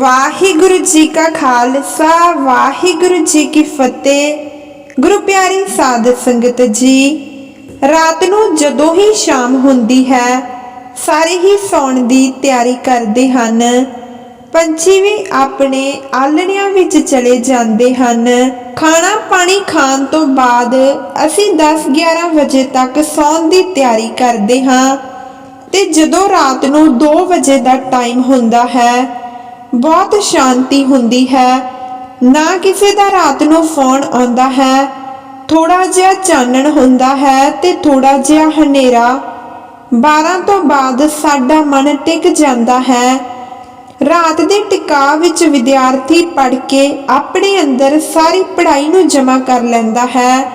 ਵਾਹਿਗੁਰੂ ਜੀ ਕਾ ਖਾਲਸਾ, ਵਾਹਿਗੁਰੂ ਜੀ ਕੀ ਫਤਿਹ। ਗੁਰੂ ਪਿਆਰੀ ਸਾਧ ਸੰਗਤ ਜੀ, ਰਾਤ ਨੂੰ ਜਦੋਂ ਹੀ ਸ਼ਾਮ ਹੁੰਦੀ ਹੈ, ਸਾਰੇ ਹੀ ਸੌਣ ਦੀ ਤਿਆਰੀ ਕਰਦੇ ਹਨ। ਪੰਛੀ ਵੀ ਆਪਣੇ ਆਲਣਿਆਂ ਵਿੱਚ ਚਲੇ ਜਾਂਦੇ ਹਨ। ਖਾਣਾ ਪਾਣੀ ਖਾਣ ਤੋਂ ਬਾਅਦ ਅਸੀਂ 10-11 ਵਜੇ ਤੱਕ ਸੌਣ ਦੀ ਤਿਆਰੀ ਕਰਦੇ ਹਾਂ। ਤੇ ਜਦੋਂ ਰਾਤ ਨੂੰ 2 ਵਜੇ ਦਾ ਟਾਈਮ ਹੁੰਦਾ ਹੈ ਬਹੁਤ ਸ਼ਾਂਤੀ ਹੁੰਦੀ ਹੈ। ਨਾ ਕਿਸੇ ਦਾ ਰਾਤ ਨੂੰ ਫੋਨ ਆਉਂਦਾ ਹੈ। ਥੋੜਾ ਜਿਹਾ ਚਾਨਣ ਹੁੰਦਾ ਹੈ ਤੇ ਥੋੜਾ ਜਿਹਾ ਹਨੇਰਾ। 12 ਤੋਂ ਬਾਅਦ ਸਾਡਾ ਮਨ ਟਿਕ ਜਾਂਦਾ ਹੈ। ਰਾਤ ਦੇ ਟਿਕਾ ਵਿੱਚ ਵਿਦਿਆਰਥੀ ਪੜ੍ਹ ਕੇ ਆਪਣੇ ਅੰਦਰ ਸਾਰੀ ਪੜ੍ਹਾਈ ਨੂੰ ਜਮ੍ਹਾਂ ਕਰ ਲੈਂਦਾ ਹੈ।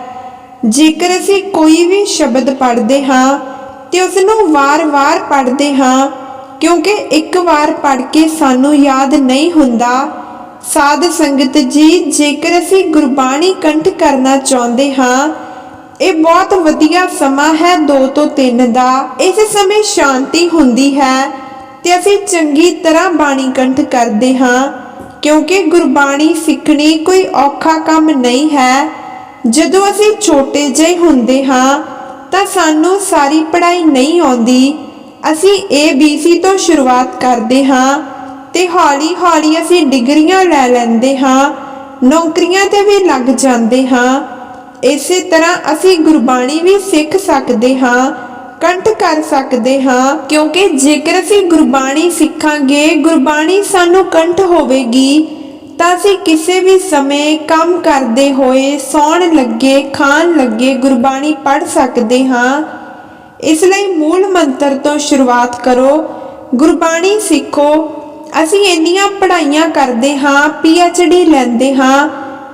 ਜੇਕਰ ਅਸੀਂ ਕੋਈ ਵੀ ਸ਼ਬਦ ਪੜ੍ਹਦੇ ਹਾਂ ਤੇ ਉਸ ਨੂੰ ਵਾਰ-ਵਾਰ ਪੜ੍ਹਦੇ ਹਾਂ ਕਿਉਂਕਿ ਇੱਕ ਵਾਰ ਪੜ੍ਹ ਕੇ ਸਾਨੂੰ ਯਾਦ ਨਹੀਂ ਹੁੰਦਾ। ਸਾਧ ਸੰਗਤ ਜੀ, ਜੇਕਰ ਅਸੀਂ ਗੁਰਬਾਣੀ ਕੰਠ ਕਰਨਾ ਚਾਹੁੰਦੇ ਹਾਂ, ਇਹ ਬਹੁਤ ਵਧੀਆ ਸਮਾਂ ਹੈ 2 ਤੋਂ 3 ਦਾ। ਇਸ ਸਮੇਂ ਸ਼ਾਂਤੀ ਹੁੰਦੀ ਹੈ ਤੇ ਅਸੀਂ ਚੰਗੀ ਤਰ੍ਹਾਂ ਬਾਣੀ ਕੰਠ ਕਰਦੇ ਹਾਂ। ਕਿਉਂਕਿ ਗੁਰਬਾਣੀ ਸਿੱਖਣੀ ਕੋਈ ਔਖਾ ਕੰਮ ਨਹੀਂ ਹੈ। ਜਦੋਂ ਅਸੀਂ ਛੋਟੇ ਜਿਹੇ ਹੁੰਦੇ ਹਾਂ, ਤਾਂ ਸਾਨੂੰ ਸਾਰੀ ਪੜ੍ਹਾਈ ਨਹੀਂ ਆਉਂਦੀ। ਅਸੀਂ ABC ਤੋਂ ਸ਼ੁਰੂਆਤ ਕਰਦੇ ਹਾਂ ਤੇ ਹੌਲੀ-ਹੌਲੀ ਅਸੀਂ ਡਿਗਰੀਆਂ ਲੈ ਲੈਂਦੇ ਹਾਂ, ਨੌਕਰੀਆਂ ਤੇ ਵੀ ਲੱਗ ਜਾਂਦੇ ਹਾਂ। ਇਸੇ ਤਰ੍ਹਾਂ ਅਸੀਂ ਗੁਰਬਾਣੀ ਵੀ ਸਿੱਖ ਸਕਦੇ ਹਾਂ, ਕੰਠ ਕਰ ਸਕਦੇ ਹਾਂ, ਕਿਉਂਕਿ ਜੇਕਰ ਅਸੀਂ ਗੁਰਬਾਣੀ ਸਿੱਖਾਂਗੇ, ਗੁਰਬਾਣੀ ਸਾਨੂੰ ਕੰਠ ਹੋਵੇਗੀ, ਤਾਂ ਅਸੀਂ ਕਿਸੇ ਵੀ ਸਮੇਂ ਕੰਮ ਕਰਦੇ ਹੋਏ, ਸੌਣ ਲੱਗੇ, ਖਾਣ ਲੱਗੇ ਗੁਰਬਾਣੀ ਪੜ੍ਹ ਸਕਦੇ ਹਾਂ। ਇਸ ਲਈ ਮੂਲ ਮੰਤਰ ਤੋਂ ਸ਼ੁਰੂਆਤ ਕਰੋ, ਗੁਰਬਾਣੀ ਸਿੱਖੋ। ਅਸੀਂ ਇੰਨੀਆਂ ਪੜ੍ਹਾਈਆਂ ਕਰਦੇ ਹਾਂ ਡੀ ਲੈਂਦੇ ਹਾਂ,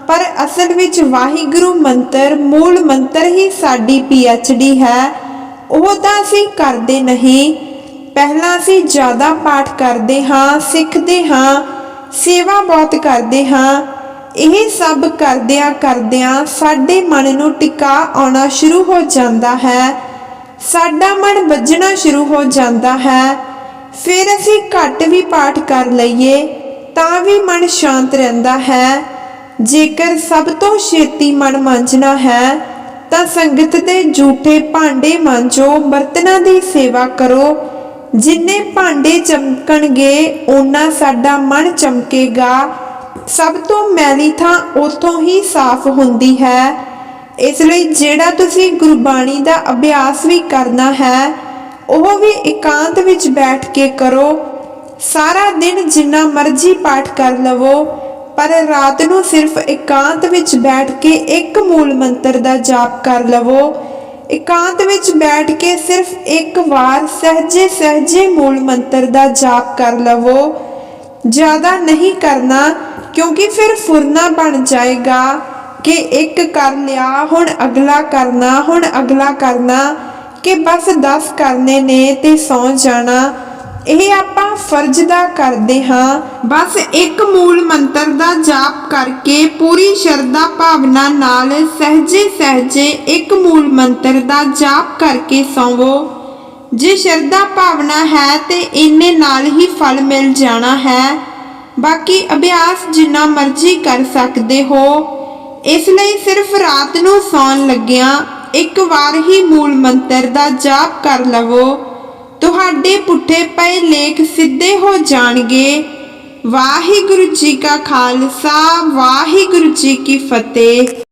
ਪਰ ਅਸਲ ਵਿੱਚ ਵਾਹਿਗੁਰੂ ਮੰਤਰ, ਮੂਲ ਮੰਤਰ ਹੀ ਸਾਡੀ ਡੀ ਹੈ। ਉਹ ਤਾਂ ਅਸੀਂ ਕਰਦੇ ਨਹੀਂ। ਪਹਿਲਾਂ ਅਸੀਂ ਜ਼ਿਆਦਾ ਪਾਠ ਕਰਦੇ ਹਾਂ, ਸਿੱਖਦੇ ਹਾਂ, ਸੇਵਾ ਬਹੁਤ ਕਰਦੇ ਹਾਂ। ਇਹ ਸਭ ਕਰਦਿਆਂ ਕਰਦਿਆਂ ਸਾਡੇ ਮਨ ਨੂੰ ਟਿਕਾ ਆਉਣਾ ਸ਼ੁਰੂ ਹੋ ਜਾਂਦਾ ਹੈ। ਸਾਡਾ ਮਨ ਵੱਜਣਾ ਸ਼ੁਰੂ ਹੋ ਜਾਂਦਾ ਹੈ। ਫਿਰ ਅਸੀਂ ਘੱਟ ਵੀ ਪਾਠ ਕਰ ਲਈਏ, ਤਾਂ ਵੀ ਮਨ ਸ਼ਾਂਤ ਰਹਿੰਦਾ ਹੈ। ਜੇਕਰ ਸਭ ਤੋਂ ਛੇਤੀ ਮਨ ਮਾਂਜਣਾ ਹੈ, ਤਾਂ ਸੰਗਤ ਦੇ ਝੂਠੇ ਭਾਂਡੇ ਮਾਂਜੋ, ਬਰਤਨਾਂ ਦੀ ਸੇਵਾ ਕਰੋ। ਜਿੰਨੇ ਭਾਂਡੇ ਚਮਕਣਗੇ, ਓਨਾ ਸਾਡਾ ਮਨ ਚਮਕੇਗਾ। ਸਭ ਤੋਂ ਮੈਲੀ ਥਾਂ ਉਥੋਂ ਹੀ ਸਾਫ਼ ਹੁੰਦੀ ਹੈ। ਇਸ ਲਈ ਜਿਹੜਾ ਤੁਸੀਂ ਗੁਰਬਾਣੀ ਦਾ ਅਭਿਆਸ ਵੀ ਕਰਨਾ ਹੈ, ਉਹ ਵੀ ਇਕਾਂਤ ਵਿੱਚ ਬੈਠ ਕੇ ਕਰੋ। ਸਾਰਾ ਦਿਨ ਜਿੰਨਾ ਮਰਜ਼ੀ ਪਾਠ ਕਰ ਲਵੋ, ਪਰ ਰਾਤ ਨੂੰ ਸਿਰਫ ਇਕਾਂਤ ਵਿੱਚ ਬੈਠ ਕੇ ਇੱਕ ਮੂਲ ਮੰਤਰ ਦਾ ਜਾਪ ਕਰ ਲਵੋ। ਇਕਾਂਤ ਵਿੱਚ ਬੈਠ ਕੇ ਸਿਰਫ ਇੱਕ ਵਾਰ ਸਹਜੇ ਸਹਜੇ ਮੂਲ ਮੰਤਰ ਦਾ ਜਾਪ ਕਰ ਲਵੋ। ਜ਼ਿਆਦਾ ਨਹੀਂ ਕਰਨਾ, ਕਿਉਂਕਿ ਫਿਰ ਫੁਰਨਾ ਬਣ ਜਾਏਗਾ। ਕਿ ਇੱਕ ਕਰ ਲਿਆ ਹੁਣ ਅਗਲਾ ਕਰਨਾ, ਹੁਣ ਅਗਲਾ ਕਰਨਾ, ਕਿ ਬਸ 10 ਕਰਨੇ ਨੇ ਤੇ ਸੌ ਜਾਣਾ। ਇਹ ਆਪਾਂ ਫਰਜ਼ ਦਾ ਕਰਦੇ ਹਾਂ। ਬਸ ਇੱਕ ਮੂਲ ਮੰਤਰ ਦਾ ਜਾਪ ਕਰਕੇ ਪੂਰੀ ਸ਼ਰਧਾ ਭਾਵਨਾ ਨਾਲ ਸਹਜੇ ਸਹਜੇ ਇੱਕ ਮੂਲ ਮੰਤਰ ਦਾ ਜਾਪ ਕਰਕੇ ਸੌਵੋ। ਜੇ ਸ਼ਰਧਾ ਭਾਵਨਾ ਹੈ ਤੇ ਇੰਨੇ ਨਾਲ ਹੀ ਫਲ ਮਿਲ ਜਾਣਾ ਹੈ। ਬਾਕੀ ਅਭਿਆਸ ਜਿੰਨਾ ਮਰਜ਼ੀ ਕਰ ਸਕਦੇ ਹੋ। ਇਸ ਲਈ ਸਿਰਫ ਰਾਤ ਨੂੰ ਸੌਣ ਲੱਗਿਆਂ ਇੱਕ ਵਾਰ ਹੀ ਮੂਲ ਮੰਤਰ ਦਾ ਜਾਪ ਕਰ ਲਵੋ। ਤੁਹਾਡੇ ਪੁੱਠੇ ਪਏ ਲੇਖ ਸਿੱਧੇ ਹੋ ਜਾਣਗੇ। ਵਾਹਿਗੁਰੂ ਜੀ ਕਾ ਖਾਲਸਾ, ਵਾਹਿਗੁਰੂ ਜੀ ਕੀ ਫਤਿਹ।